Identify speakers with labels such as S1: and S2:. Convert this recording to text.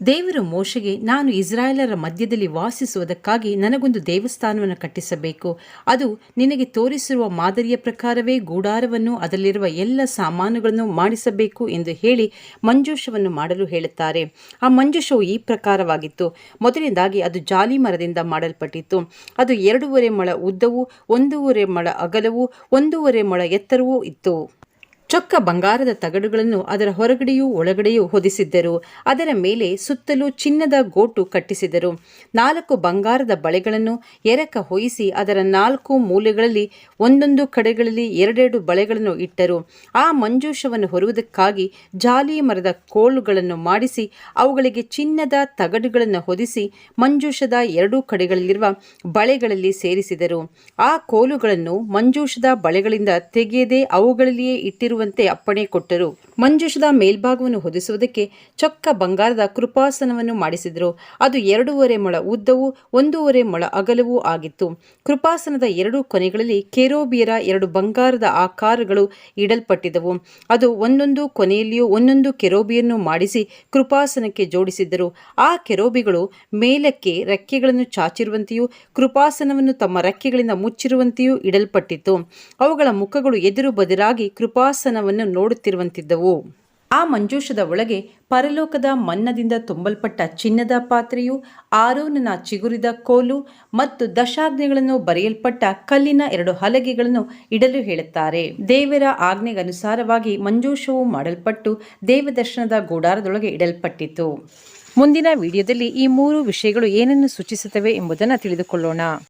S1: ದೇವರು ಮೋಶೆಗೆ, ನಾನು ಇಸ್ರಾಯೇಲರ ಮಧ್ಯದಲ್ಲಿ ವಾಸಿಸುವುದಕ್ಕಾಗಿ ನನಗೊಂದು ದೇವಸ್ಥಾನವನ್ನು ಕಟ್ಟಿಸಬೇಕು. ಅದು ನಿನಗೆ ತೋರಿಸಿರುವ ಮಾದರಿಯ ಪ್ರಕಾರವೇ ಗೂಡಾರವನ್ನು ಅದರಲ್ಲಿರುವ ಎಲ್ಲ ಸಾಮಾನುಗಳನ್ನು ಮಾಡಿಸಬೇಕು ಎಂದು ಹೇಳಿ ಮಂಜೂಷವನ್ನು ಮಾಡಲು ಹೇಳುತ್ತಾರೆ. ಆ ಮಂಜೂಷವು ಈ ಪ್ರಕಾರವಾಗಿತ್ತು. ಮೊದಲನೇದಾಗಿ ಅದು ಜಾಲಿ ಮರದಿಂದ ಮಾಡಲ್ಪಟ್ಟಿತ್ತು. ಅದು ಎರಡೂವರೆ ಮೊಳ ಉದ್ದವು, ಒಂದೂವರೆ ಮೊಳ ಅಗಲವು, ಒಂದೂವರೆ ಮೊಳ ಎತ್ತರವೂ ಇತ್ತು. ಚೊಕ್ಕ ಬಂಗಾರದ ತಗಡುಗಳನ್ನು ಅದರ ಹೊರಗಡೆಯೂ ಒಳಗಡೆಯೂ ಹೊದಿಸಿದ್ದರು. ಅದರ ಮೇಲೆ ಸುತ್ತಲೂ ಚಿನ್ನದ ಗೋಟು ಕಟ್ಟಿಸಿದರು. ನಾಲ್ಕು ಬಂಗಾರದ ಬಳೆಗಳನ್ನು ಎರಕ ಹೊಯಿಸಿ ಅದರ ನಾಲ್ಕು ಮೂಲೆಗಳಲ್ಲಿ ಒಂದೊಂದು ಕಡೆಗಳಲ್ಲಿ ಎರಡೆರಡು ಬಳೆಗಳನ್ನು ಇಟ್ಟರು. ಆ ಮಂಜೂಷವನ್ನು ಹೊರುವುದಕ್ಕಾಗಿ ಜಾಲಿ ಮರದ ಕೋಲುಗಳನ್ನು ಮಾಡಿಸಿ ಅವುಗಳಿಗೆ ಚಿನ್ನದ ತಗಡುಗಳನ್ನು ಹೊದಿಸಿ ಮಂಜೂಷದ ಎರಡೂ ಕಡೆಗಳಲ್ಲಿರುವ ಬಳೆಗಳಲ್ಲಿ ಸೇರಿಸಿದರು. ಆ ಕೋಲುಗಳನ್ನು ಮಂಜೂಷದ ಬಳೆಗಳಿಂದ ತೆಗೆಯದೆ ಅವುಗಳಲ್ಲಿಯೇ ಇಟ್ಟಿರುವಂತೆ ಅಪ್ಪಣೆ ಕೊಟ್ಟರು. ಮಂಜುಷದ ಮೇಲ್ಭಾಗವನ್ನು ಹೊದಿಸುವುದಕ್ಕೆ ಚೊಕ್ಕ ಬಂಗಾರದ ಕೃಪಾಸನವನ್ನು ಮಾಡಿಸಿದರು. ಅದು ಎರಡೂವರೆ ಮೊಳ ಉದ್ದವು ಒಂದೂವರೆ ಮೊಳ ಅಗಲವೂ ಆಗಿತ್ತು. ಕೃಪಾಸನದ ಎರಡು ಕೊನೆಗಳಲ್ಲಿ ಕೆರೋಬಿಯರ ಎರಡು ಬಂಗಾರದ ಆಕಾರಗಳು ಇಡಲ್ಪಟ್ಟಿದ್ದವು. ಅದು ಒಂದೊಂದು ಕೊನೆಯಲ್ಲಿಯೂ ಒಂದೊಂದು ಕೆರೋಬಿಯನ್ನು ಮಾಡಿಸಿ ಕೃಪಾಸನಕ್ಕೆ ಜೋಡಿಸಿದ್ದರು. ಆ ಕೆರೋಬಿಗಳು ಮೇಲಕ್ಕೆ ರೆಕ್ಕೆಗಳನ್ನು ಚಾಚಿರುವಂತೆಯೂ ಕೃಪಾಸನವನ್ನು ತಮ್ಮ ರೆಕ್ಕೆಗಳಿಂದ ಮುಚ್ಚಿರುವಂತೆಯೂ ಇಡಲ್ಪಟ್ಟಿತ್ತು. ಅವುಗಳ ಮುಖಗಳು ಎದುರು ಬದಿರಾಗಿ ಕೃಪಾಸನವನ್ನು ನೋಡುತ್ತಿರುವಂತಿದ್ದವು. ಆ ಮಂಜೂಷದ ಒಳಗೆ ಪರಲೋಕದ ಮನ್ನದಿಂದ ತುಂಬಲ್ಪಟ್ಟ ಚಿನ್ನದ ಪಾತ್ರೆಯು, ಆರೋನನ ಚಿಗುರಿದ ಕೋಲು ಮತ್ತು ದಶಾಜ್ಞೆಗಳನ್ನು ಬರೆಯಲ್ಪಟ್ಟ ಕಲ್ಲಿನ ಎರಡು ಹಲಗೆಗಳನ್ನು ಇಡಲು ಹೇಳುತ್ತಾರೆ. ದೇವರ ಆಜ್ಞೆಗನುಸಾರವಾಗಿ ಮಂಜೂಷವು ಮಾಡಲ್ಪಟ್ಟು ದೇವದರ್ಶನದ ಗೂಡಾರದೊಳಗೆ ಇಡಲ್ಪಟ್ಟಿತು. ಮುಂದಿನ ವಿಡಿಯೋದಲ್ಲಿ ಈ ಮೂರು ವಿಷಯಗಳು ಏನನ್ನು ಸೂಚಿಸುತ್ತವೆ ಎಂಬುದನ್ನು ತಿಳಿದುಕೊಳ್ಳೋಣ.